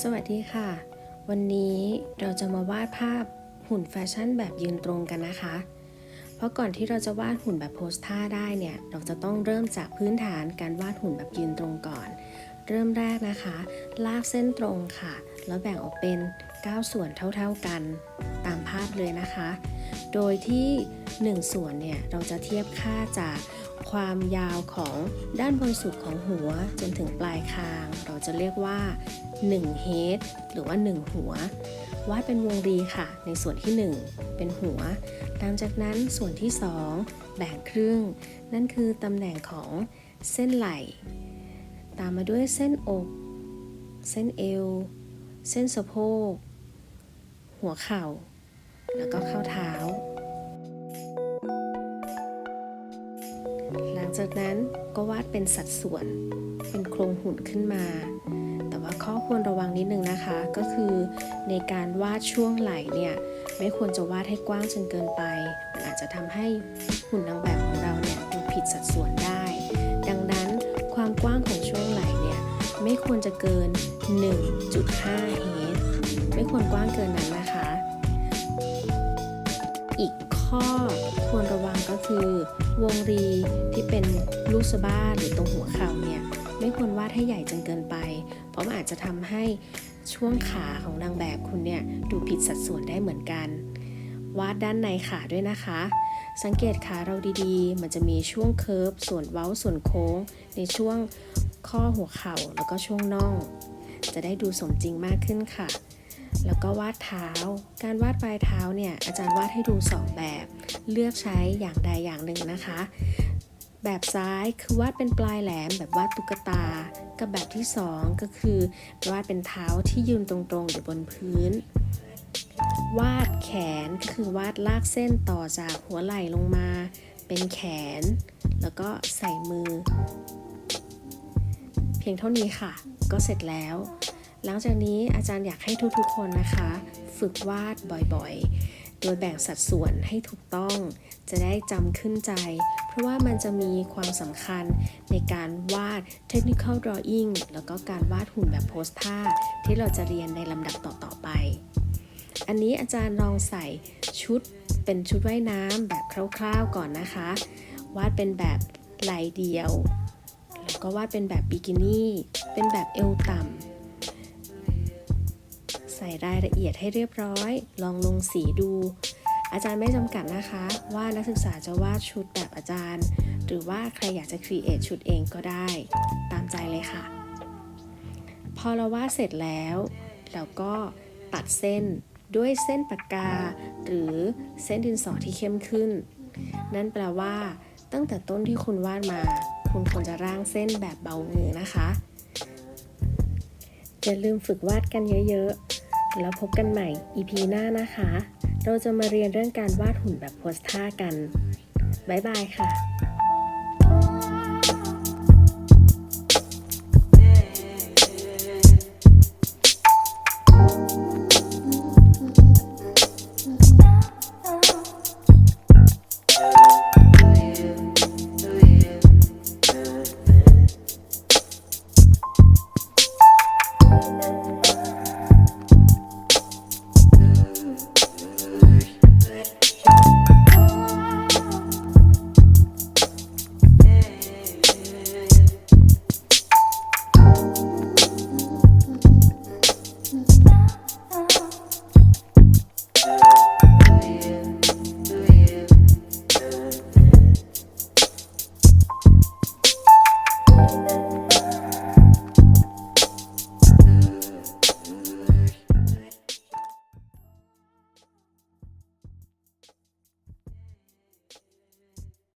สวัสดีค่ะ วันนี้เราจะมาวาดภาพหุ่นแฟชั่นแบบยืนตรงกันนะคะ เพราะก่อนที่เราจะวาดหุ่นแบบโพสท่าได้เนี่ย เราจะต้องเริ่มจากพื้นฐานการวาดหุ่นแบบยืนตรงก่อน เริ่มแรกนะคะ ลากเส้นตรงค่ะ แล้วแบ่งออกเป็น 9 ส่วนเท่าๆกัน ตามภาพเลยนะคะ โดยที่ 1 ส่วนเนี่ยเราจะเทียบค่าจาก ความยาวของด้านบนสุดของหัวจนถึงปลายคาง เราจะเรียกว่า1 head หรือว่า 1 หัว วาดเป็นวงรีค่ะ ในส่วนที่ 1 เป็นหัวหลังจากนั้นส่วนที่ 2 แบ่งครึ่ง นั่นคือตำแหน่งของเส้นไหล่ ตามมาด้วยเส้นอก เส้นเอว เส้นสะโพก หัวเข่า แล้วก็ข้อเท้า งจากนั้นก็วาดเป็นสัดส่วน เป็นโครงหุ่นขึ้นมา แต่ว่าข้อควรระวังนิดนึงนะคะ ก็คือในการวาดช่วงไหล่เนี่ยไม่ควรจะวาดให้กว้างจนเกินไป มันอาจจะทำให้หุ่นนางแบบของเราเนี่ยดูผิดสัดส่วนได้ ดังนั้นความกว้างของช่วงไหล่เนี่ยไม่ควรจะเกิน 1.5เฮดไม่ควรกว้างเกินนั้นนะคะ ข้อควรระวังก็คือ วงรีที่เป็นลูกสะบ้าหรือตรงหัวเข่าเนี่ยไม่ควรวาดให้ใหญ่จนเกินไป เพราะมันอาจจะทำให้ช่วงขาของนางแบบคุณเนี่ยดูผิดสัดส่วนได้เหมือนกัน วาดด้านในขาด้วยนะคะ สังเกตขาเราดีๆ มันจะมีช่วงเคิร์ฟส่วนเว้าส่วนโค้ง ในช่วงข้อหัวเข่าแล้วก็ช่วงน่อง จะได้ดูสมจริงมากขึ้นค่ะ แล้วก็วาดเท้า การวาดปลายเท้าเนี่ยอาจารย์วาดให้ดู 2 แบบ เลือกใช้อย่างใดอย่างหนึ่งนะคะ แบบซ้ายคือวาดเป็นปลายแหลมแบบวาดตุ๊กตา กับแบบที่ 2 ก็คือวาดเป็นเท้าที่ยืนตรงๆอยู่บนพื้น วาดแขนก็คือวาดลากเส้นต่อจากหัวไหล่ลงมา เป็นแขน แล้วก็ใส่มือ เพียงเท่านี้ค่ะ ก็เสร็จแล้ว หลังจากนี้อาจารย์อยากให้ทุกๆคนนะคะ ฝึกวาดบ่อยๆ โดยแบ่งสัดส่วนให้ถูกต้อง จะได้จำขึ้นใจ เพราะว่ามันจะมีความสำคัญในการวาด technical drawing แล้วก็การวาดหุ่นแบบโพสท่าที่เราจะเรียนในลำดับต่อๆไป อันนี้อาจารย์ลองใส่ชุดเป็นชุดว่ายน้ำแบบคร่าวๆก่อนนะคะ วาดเป็นแบบไหลเดียว แล้วก็วาดเป็นแบบบิกินี่ เป็นแบบเอวต่ำ ใส่รายละเอียดให้เรียบร้อย ลองลงสีดู อาจารย์ไม่จำกัดนะคะ ว่านักศึกษาจะวาดชุดแบบอาจารย์ หรือว่าใครอยากจะครีเอทชุดเองก็ได้ ตามใจเลยค่ะ พอเราวาดเสร็จแล้วเราก็ตัดเส้นด้วยเส้นปากกา หรือเส้นดินสอที่เข้มขึ้น นั่นแปลว่า ตั้งแต่ต้นที่คุณวาดมา คุณควรจะร่างเส้นแบบเบามือนะคะอย่าลืมฝึกวาดกันเยอะ ๆ แล้วพบกันใหม่ EP หน้านะคะ เราจะมาเรียนเรื่องการวาดหุ่นแบบโพสท่ากัน บ๊ายบายค่ะ